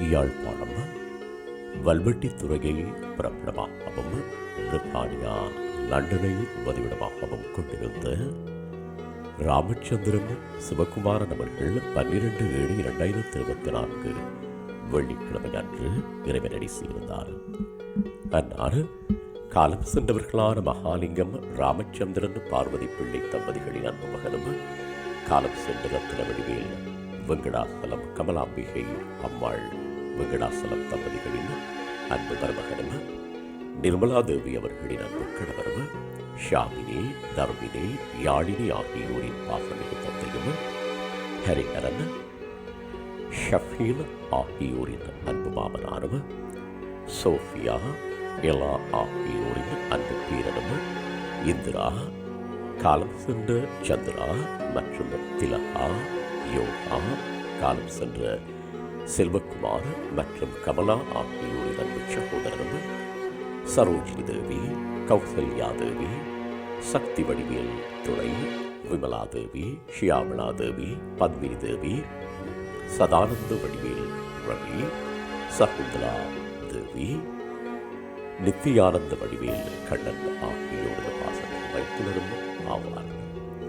யாழ்ப்பாணம் வல்வெட்டித்துறையை பிரபலமாகவும் பிரித்தானியா லண்டனை உபதிவிடமாகவும் கொண்டிருந்த ராமச்சந்திரன் சிவகுமாரன் அவர்கள் பன்னிரண்டு ஏழு இரண்டாயிரத்தி இருபத்தி நான்கு வெள்ளிக்கிழமை அன்று இறைவனடி சேர்ந்தார். அன்னார் காலம் சென்றவர்களான மகாலிங்கம் ராமச்சந்திரன் பார்வதி பிள்ளை தம்பதிகளின் அன்பு மகனும் காலம் சென்ற ரத்தின வெங்கடாசலம் கமலாம்பிகை அம்மாள் வெங்கடாசலம் தம்பதிகளின் அன்பு மருமகனும் நிர்மலா தேவி அவர்களின் அன்பு கணவரும் ஷாமினி தர்மினி யாழினி ஆகியோரின் பாசமிகு தந்தையும் ஹரிஹரன் ஷஃபீல் ஆகியோரின் அன்பு மாமனாரும் சோஃபியா எலா ஆகியோரின் அன்பு பேரனும் இந்திரா காலம் சென்ற சந்திரா மற்றும் திலகா யோகா காலம் சென்ற செல்வகுமார் மற்றும் கமலா ஆகியோரின் அன்பு சகோதரனும் சரோஜினி தேவி கௌசல்யா தேவி சக்தி வடிவேல் துணை விமலா தேவி ஷியாமலா தேவி பத்மினி தேவி சதானந்த வடிவேல் ரவி சகுந்தலா தேவி நித்தியானந்த வடிவேல் கண்ணன் ஆகியோரது பாசனம் வைத்துள்ளதும் ஆவார்கள்